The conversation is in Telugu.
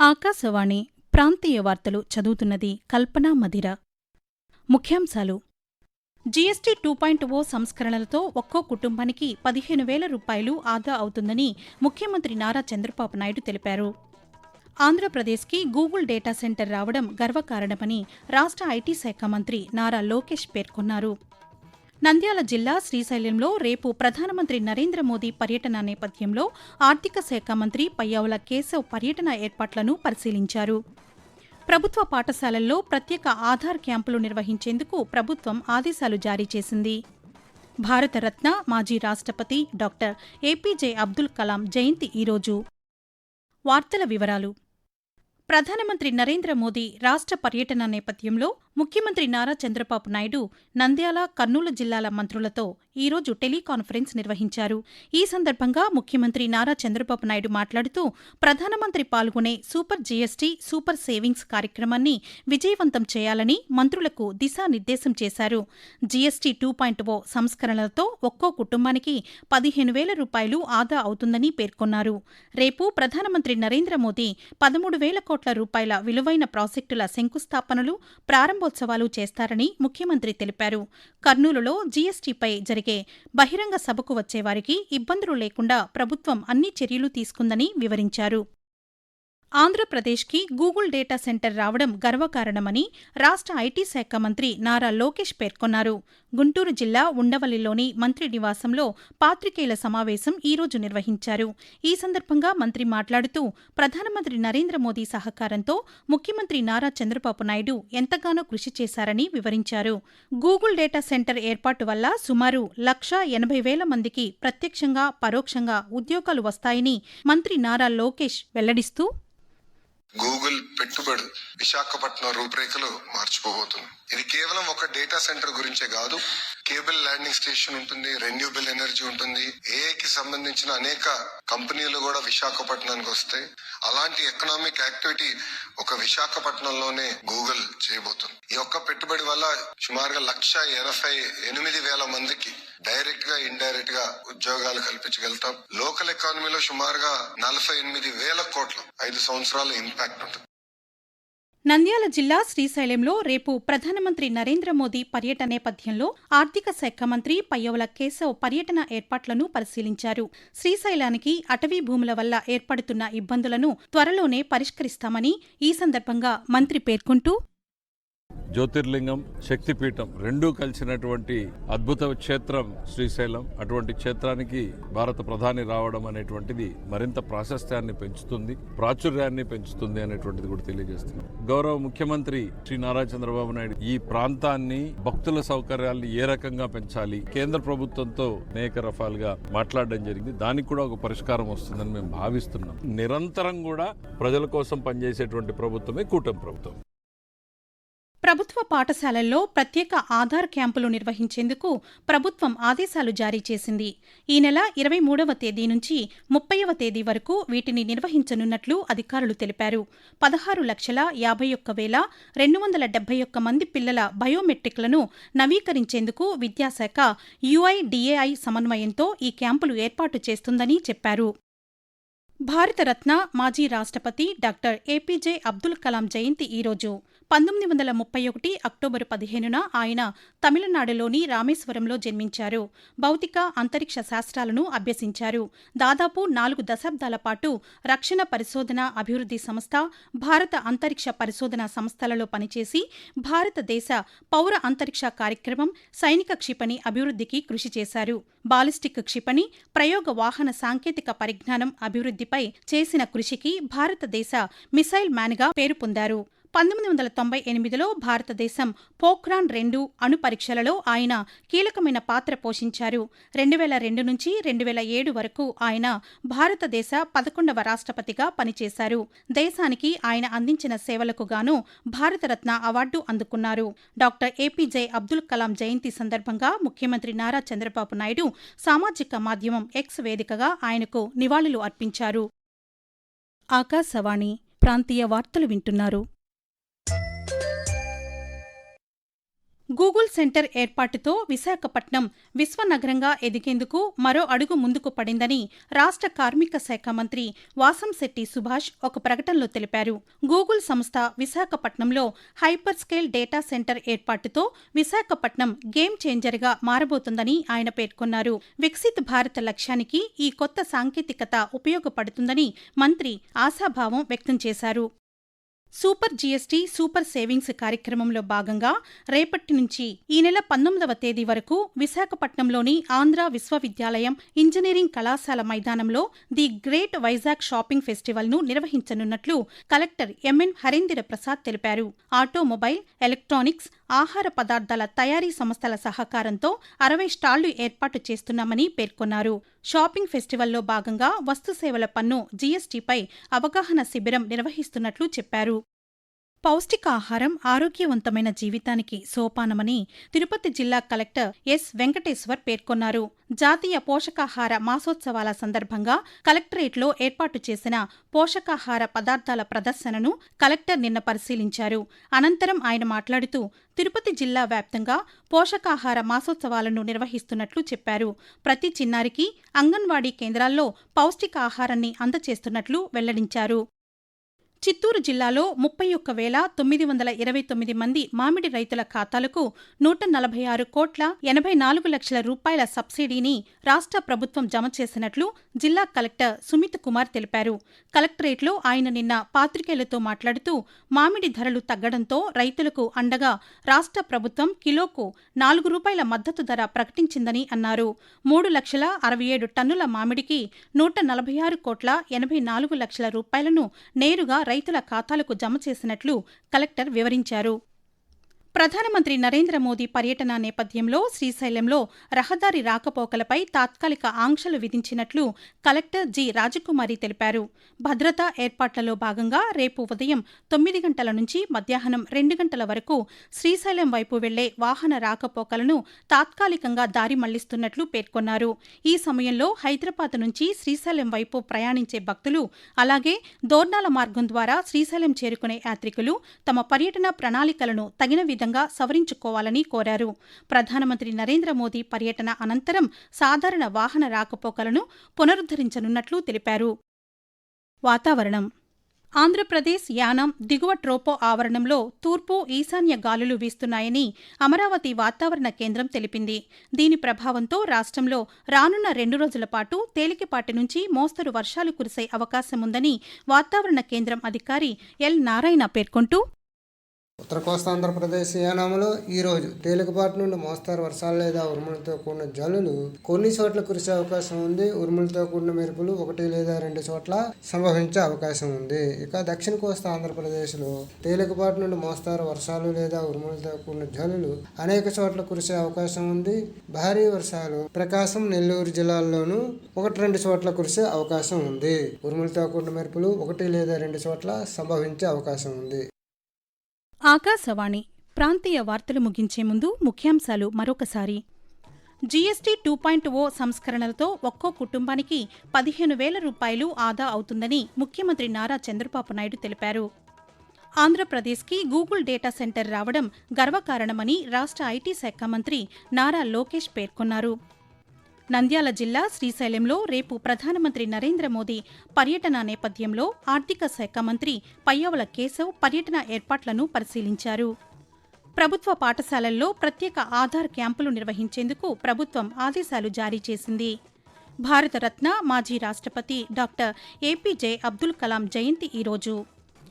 ఆకాశవాణి ప్రాంతీయ వార్తలు చదువుతున్నది కల్పనా మధిర. ముఖ్యాంశాలు. జీఎస్టీ టూ పాయింట్ ఓ సంస్కరణలతో ఒక్కో కుటుంబానికి పదిహేను వేల రూపాయలు ఆదా అవుతుందని ముఖ్యమంత్రి నారా చంద్రబాబు నాయుడు తెలిపారు. ఆంధ్రప్రదేశ్కి గూగుల్ డేటా సెంటర్ రావడం గర్వకారణమని రాష్ట్ర ఐటీ శాఖ మంత్రి నారా లోకేష్ పేర్కొన్నారు. నంద్యాల జిల్లా శ్రీశైలంలో రేపు ప్రధానమంత్రి నరేంద్ర మోదీ పర్యటన నేపథ్యంలో ఆర్థిక శాఖ మంత్రి పయ్యావుల కేశవ్ పర్యటన ఏర్పాట్లను పరిశీలించారు. ప్రభుత్వ పాఠశాలల్లో ప్రత్యేక ఆధార్ క్యాంపులు నిర్వహించేందుకు ప్రభుత్వం ఆదేశాలు జారీ చేసింది. భారతరత్న మాజీ రాష్ట్రపతి డాక్టర్ ఏపీజే అబ్దుల్ కలాం జయంతి ఈరోజు. వార్తల వివరాలు. ప్రధానమంత్రి నరేంద్ర మోదీ రాష్ట్ర పర్యటన నేపథ్యంలో ముఖ్యమంత్రి నారా చంద్రబాబు నాయుడు నంద్యాల కర్నూలు జిల్లాల మంత్రులతో ఈరోజు టెలికాన్ఫరెన్స్ నిర్వహించారు. ఈ సందర్భంగా ముఖ్యమంత్రి నారా చంద్రబాబు నాయుడు మాట్లాడుతూ ప్రధానమంత్రి పాల్గొనే సూపర్ జీఎస్టీ సూపర్ సేవింగ్స్ కార్యక్రమాన్ని విజయవంతం చేయాలని మంత్రులకు దిశానిర్దేశం చేశారు. జీఎస్టీ టూ పాయింట్ ఓ సంస్కరణలతో ఒక్కో కుటుంబానికి పదిహేను వేల రూపాయలు ఆదా అవుతుందని పేర్కొన్నారు. రేపు ప్రధానమంత్రి నరేంద్ర మోదీ పదమూడు వేల కోట్ల రూపాయల విలువైన ప్రాజెక్టుల శంకుస్థాపనలు ప్రారంభోత్సవాలు చేస్తారని ముఖ్యమంత్రి తెలిపారు. కర్నూలులో జీఎస్టీపై జరిగే బహిరంగ సభకు వచ్చేవారికి ఇబ్బందులు లేకుండా ప్రభుత్వం అన్ని చర్యలు తీసుకుందని వివరించారు. ఆంధ్రప్రదేశ్కి గూగుల్ డేటా సెంటర్ రావడం గర్వకారణమని రాష్ట్ర ఐటీ శాఖ మంత్రి నారా లోకేష్ పేర్కొన్నారు. గుంటూరు జిల్లా ఉండవల్లిలోని మంత్రి నివాసంలో పాత్రికేయుల సమావేశం ఈరోజు నిర్వహించారు. ఈ సందర్భంగా మంత్రి మాట్లాడుతూ ప్రధానమంత్రి నరేంద్ర మోదీ సహకారంతో ముఖ్యమంత్రి నారా చంద్రబాబు నాయుడు ఎంతగానో కృషి చేశారని వివరించారు. గూగుల్ డేటా సెంటర్ ఏర్పాటు వల్ల సుమారు లక్ష ఎనభై వేల మందికి ప్రత్యక్షంగా పరోక్షంగా ఉద్యోగాలు వస్తాయని మంత్రి నారా లోకేష్ వెల్లడిస్తూ గూగుల్ పెట్టుబడి విశాఖపట్నం రూపురేఖలు మార్చిపోబోతుంది ఇది కేవలం ఒక డేటా సెంటర్ గురించే కాదు. కేబుల్ ల్యాండింగ్ స్టేషన్ ఉంటుంది రెన్యూబుల్ ఎనర్జీ ఉంటుంది ఏఐకి సంబంధించిన అనేక కంపెనీలు కూడా విశాఖపట్నానికి వస్తాయి. అలాంటి ఎకనామిక్ యాక్టివిటీ ఒక విశాఖపట్నంలోనే గూగుల్ చేయబోతుంది. ఈ యొక్క పెట్టుబడి వల్ల సుమారుగా లక్ష ఎనభై ఎనిమిది వేల మందికి డైరెక్ట్గా ఇండైరెక్ట్గా ఉద్యోగాలు కల్పించగలుగుతాం. లోకల్ ఎకానమీలో సుమారుగా నలభై ఎనిమిది వేల కోట్ల ఐదు సంవత్సరాల ఇంపాక్ట్ ఉంటుంది. నంద్యాల జిల్లా శ్రీశైలంలో రేపు ప్రధానమంత్రి నరేంద్ర మోదీ పర్యటన నేపథ్యంలో ఆర్థిక శాఖ మంత్రి పయ్యవుల కేశవ్ పర్యటన ఏర్పాట్లను పరిశీలించారు. శ్రీశైలానికి అటవీ భూముల వల్ల ఏర్పడుతున్న ఇబ్బందులను త్వరలోనే పరిష్కరిస్తామని ఈ సందర్భంగా మంత్రి పేర్కొంటూ జ్యోతిర్లింగం శక్తిపీఠం రెండూ కలిసినటువంటి అద్భుత క్షేత్రం శ్రీశైలం. అటువంటి క్షేత్రానికి భారత ప్రధాని రావడం అనేటువంటిది మరింత ప్రాశస్త్యాన్ని పెంచుతుంది ప్రాచుర్యాన్ని పెంచుతుంది అనేటువంటిది కూడా తెలియజేస్తుంది. గౌరవ ముఖ్యమంత్రి శ్రీ నారా చంద్రబాబు నాయుడు ఈ ప్రాంతాన్ని భక్తుల సౌకర్యాల్ని ఏ రకంగా పెంచాలి కేంద్ర ప్రభుత్వంతో అనేక రకాలుగా మాట్లాడడం జరిగింది. దానికి కూడా ఒక పరిష్కారం వస్తుందని మేము భావిస్తున్నాం. నిరంతరం కూడా ప్రజల కోసం పనిచేసేటువంటి ప్రభుత్వమే కూటమి ప్రభుత్వం. ప్రభుత్వ పాఠశాలల్లో ప్రత్యేక ఆధార్ క్యాంపులు నిర్వహించేందుకు ప్రభుత్వం ఆదేశాలు జారీ చేసింది. ఈ నెల ఇరవై మూడవ తేదీ నుంచి ముప్పైవ తేదీ వరకు వీటిని నిర్వహించనున్నట్లు అధికారులు తెలిపారు. పదహారు లక్షల యాభై ఒక్క వేల రెండు వందల డెబ్బై ఒక్క మంది పిల్లల బయోమెట్రిక్లను నవీకరించేందుకు విద్యాశాఖ యుఐడిఏఐ సమన్వయంతో ఈ క్యాంపులు ఏర్పాటు చేస్తుందని చెప్పారు. భారతరత్న మాజీ రాష్ట్రపతి డాక్టర్ ఏపీజే అబ్దుల్ కలాం జయంతి ఈరోజు. పంతొమ్మిది వందల ముప్పై ఒకటి అక్టోబరు పదిహేనున ఆయన తమిళనాడులోని రామేశ్వరంలో జన్మించారు. భౌతిక అంతరిక్ష శాస్త్రాలను అభ్యసించారు. దాదాపు నాలుగు దశాబ్దాల పాటు రక్షణ పరిశోధన అభివృద్ధి సంస్థ భారత అంతరిక్ష పరిశోధన సంస్థలలో పనిచేసి భారతదేశ పౌర అంతరిక్ష కార్యక్రమం సైనిక క్షిపణి అభివృద్ధికి కృషి చేశారు. బాలిస్టిక్ క్షిపణి ప్రయోగ వాహన సాంకేతిక పరిజ్ఞానం అభివృద్ధిపై చేసిన కృషికి భారతదేశ మిసైల్ మ్యాన్గా పేరు పొందారు. పంతొమ్మిది వందల తొంభై ఎనిమిదిలో భారతదేశం పోఖ్రాన్ రెండు అణు పరీక్షలలో ఆయన కీలకమైన పాత్ర పోషించారు. రెండు వేల రెండు నుంచి రెండు వేల ఏడు వరకు ఆయన భారతదేశ పదకొండవ రాష్ట్రపతిగా పనిచేశారు. దేశానికి ఆయన అందించిన సేవలకు గాను భారతరత్న అవార్డు అందుకున్నారు. డాక్టర్ ఏపీజే అబ్దుల్ కలాం జయంతి సందర్భంగా ముఖ్యమంత్రి నారా చంద్రబాబు నాయుడు సామాజిక మాధ్యమం ఎక్స్ వేదికగా ఆయనకు నివాళులు అర్పించారు. ఆకాశవాణి ప్రాంతీయ వార్తలు వింటున్నారు. గూగుల్ సెంటర్ ఏర్పాటుతో విశాఖపట్నం విశ్వనగరంగా ఎదిగేందుకు మరో అడుగు ముందుకు పడిందని రాష్ట్ర కార్మిక శాఖ మంత్రి వాసంశెట్టి సుభాష్ ఒక ప్రకటనలో తెలిపారు. గూగుల్ సంస్థ విశాఖపట్నంలో హైపర్ స్కేల్ డేటా సెంటర్ ఏర్పాటుతో విశాఖపట్నం గేమ్ చేంజర్గా మారబోతుందని ఆయన పేర్కొన్నారు. వికసిత్ భారత లక్ష్యానికి ఈ కొత్త సాంకేతికత ఉపయోగపడుతుందని మంత్రి ఆశాభావం వ్యక్తం చేశారు. సూపర్ జీఎస్టీ సూపర్ సేవింగ్స్ కార్యక్రమంలో భాగంగా రేపటి నుంచి ఈ నెల పంతొమ్మిదవ తేదీ వరకు విశాఖపట్నంలోని ఆంధ్ర విశ్వవిద్యాలయం ఇంజనీరింగ్ కళాశాల మైదానంలో ది గ్రేట్ వైజాగ్ షాపింగ్ ఫెస్టివల్ను నిర్వహించనున్నట్లు కలెక్టర్ ఎంఎన్ హరేంద్ర ప్రసాద్ తెలిపారు. ఆటోమొబైల్ ఎలక్ట్రానిక్స్ ఆహార పదార్థాల తయారీ సంస్థల సహకారంతో అరవై స్టాళ్ళు ఏర్పాటు చేస్తున్నామని పేర్కొన్నారు. షాపింగ్ ఫెస్టివల్లో భాగంగా వస్తుసేవల పన్ను జీఎస్టీపై అవగాహన శిబిరం నిర్వహిస్తున్నట్లు చెప్పారు. పౌష్టికాహారం ఆరోగ్యవంతమైన జీవితానికి సోపానమని తిరుపతి జిల్లా కలెక్టర్ ఎస్ వెంకటేశ్వర్ పేర్కొన్నారు. జాతీయ పోషకాహార మాసోత్సవాల సందర్భంగా కలెక్టరేట్లో ఏర్పాటు చేసిన పోషకాహార పదార్థాల ప్రదర్శనను కలెక్టర్ నిన్న పరిశీలించారు. అనంతరం ఆయన మాట్లాడుతూ తిరుపతి జిల్లా వ్యాప్తంగా పోషకాహార మాసోత్సవాలను నిర్వహిస్తున్నట్లు చెప్పారు. ప్రతి చిన్నారికి అంగన్వాడీ కేంద్రాల్లో పౌష్టికాహారాన్ని అందచేస్తున్నట్లు వెల్లడించారు. చిత్తూరు జిల్లాలో ముప్పై ఒక్క వేల తొమ్మిది వందల ఇరవై తొమ్మిది మంది మామిడి రైతుల ఖాతాలకు నూట నలభై ఆరు కోట్ల ఎనభై నాలుగు లక్షల రూపాయల సబ్సిడీని రాష్ట్ర ప్రభుత్వం జమ చేసినట్లు జిల్లా కలెక్టర్ సుమిత్ కుమార్ తెలిపారు. కలెక్టరేట్లో ఆయన నిన్న పాత్రికేయులతో మాట్లాడుతూ మామిడి ధరలు తగ్గడంతో రైతులకు అండగా రాష్ట్ర ప్రభుత్వం కిలోకు నాలుగు రూపాయల మద్దతు ధర ప్రకటించిందని అన్నారు. మూడు లక్షల అరవై ఏడు టన్నుల మామిడికి నూట నలభై ఆరు కోట్ల ఎనభై నాలుగు లక్షల రూపాయలను నేరుగా రైతుల ఖాతాలకు జమ చేసినట్లు కలెక్టర్ వివరించారు. ప్రధానమంత్రి నరేంద్ర మోదీ పర్యటన నేపథ్యంలో శ్రీశైలంలో రహదారి రాకపోకలపై తాత్కాలిక ఆంక్షలు విధించినట్లు కలెక్టర్ జి. రాజకుమారి తెలిపారు. భద్రతా ఏర్పాట్లలో భాగంగా రేపు ఉదయం తొమ్మిది గంటల నుంచి మధ్యాహ్నం రెండు గంటల వరకు శ్రీశైలం వైపు వెళ్ళే వాహన రాకపోకలను తాత్కాలికంగా దారి మళ్ళిస్తున్నట్లు పేర్కొన్నారు. ఈ సమయంలో హైదరాబాద్ నుంచి శ్రీశైలం వైపు ప్రయాణించే భక్తులు అలాగే దోర్నాల మార్గం ద్వారా శ్రీశైలం చేరుకునే యాత్రికులు తమ పర్యటన ప్రణాళికలను తగిన విధంగా సవరించుకోవాలని కోరారు. ప్రధానమంత్రి నరేంద్ర మోదీ పర్యటన అనంతరం సాధారణ వాహన రాకపోకలను పునరుద్ధరించనున్నట్లు తెలిపారు. వాతావరణం. ఆంధ్రప్రదేశ్ యానం దిగువ ట్రోపో ఆవరణంలో తూర్పు ఈశాన్య గాలులు వీస్తున్నాయని అమరావతి వాతావరణ కేంద్రం తెలిపింది. దీని ప్రభావంతో రాష్ట్రంలో రానున్న రెండు రోజుల పాటు తేలికపాటి నుంచి మోస్తరు వర్షాలు కురిసే అవకాశముందని వాతావరణ కేంద్రం అధికారి ఎల్ నారాయణ పేర్కొంటూ ఉత్తర కోస్తా ఆంధ్రప్రదేశ్ యానాములో ఈ రోజు తేలికపాటి నుండి మోస్తారు వర్షాలు లేదా ఉరుములతో కూడిన జల్లులు కొన్ని చోట్ల కురిసే అవకాశం ఉంది. ఉరుములతో కూడిన మెరుపులు ఒకటి లేదా రెండు చోట్ల సంభవించే అవకాశం ఉంది. ఇక దక్షిణ కోస్తా ఆంధ్రప్రదేశ్లో తేలికపాటి నుండి మోస్తారు వర్షాలు లేదా ఉరుములతో కూడిన జల్లులు అనేక చోట్ల కురిసే అవకాశం ఉంది. భారీ వర్షాలు ప్రకాశం నెల్లూరు జిల్లాల్లోనూ ఒకటి రెండు చోట్ల కురిసే అవకాశం ఉంది. ఉరుములతో కూడిన మెరుపులు ఒకటి లేదా రెండు చోట్ల సంభవించే అవకాశం ఉంది. ఆకాశవాణి ప్రాంతీయ వార్తలు ముగించే ముందు ముఖ్యాంశాలు మరొకసారి. జీఎస్టీ టూ పాయింట్ ఓ సంస్కరణలతో ఒక్కో కుటుంబానికి పదిహేను వేల రూపాయలు ఆదా అవుతుందని ముఖ్యమంత్రి నారా చంద్రబాబు నాయుడు తెలిపారు. ఆంధ్రప్రదేశ్కి గూగుల్ డేటా సెంటర్ రావడం గర్వకారణమని రాష్ట్ర ఐటీ శాఖ మంత్రి నారా లోకేష్ పేర్కొన్నారు. నంద్యాల జిల్లా శ్రీశైలంలో రేపు ప్రధానమంత్రి నరేంద్ర మోదీ పర్యటన నేపథ్యంలో ఆర్థిక శాఖ మంత్రి పయ్యవల కేశవ్ పర్యటన ఏర్పాట్లను పరిశీలించారు. ప్రభుత్వ పాఠశాలల్లో ప్రత్యేక ఆధార్ క్యాంపులు నిర్వహించేందుకు ప్రభుత్వం ఆదేశాలు జారీ చేసింది. భారతరత్న మాజీ రాష్ట్రపతి డాక్టర్ ఏపీజే అబ్దుల్ కలాం జయంతి ఈరోజు.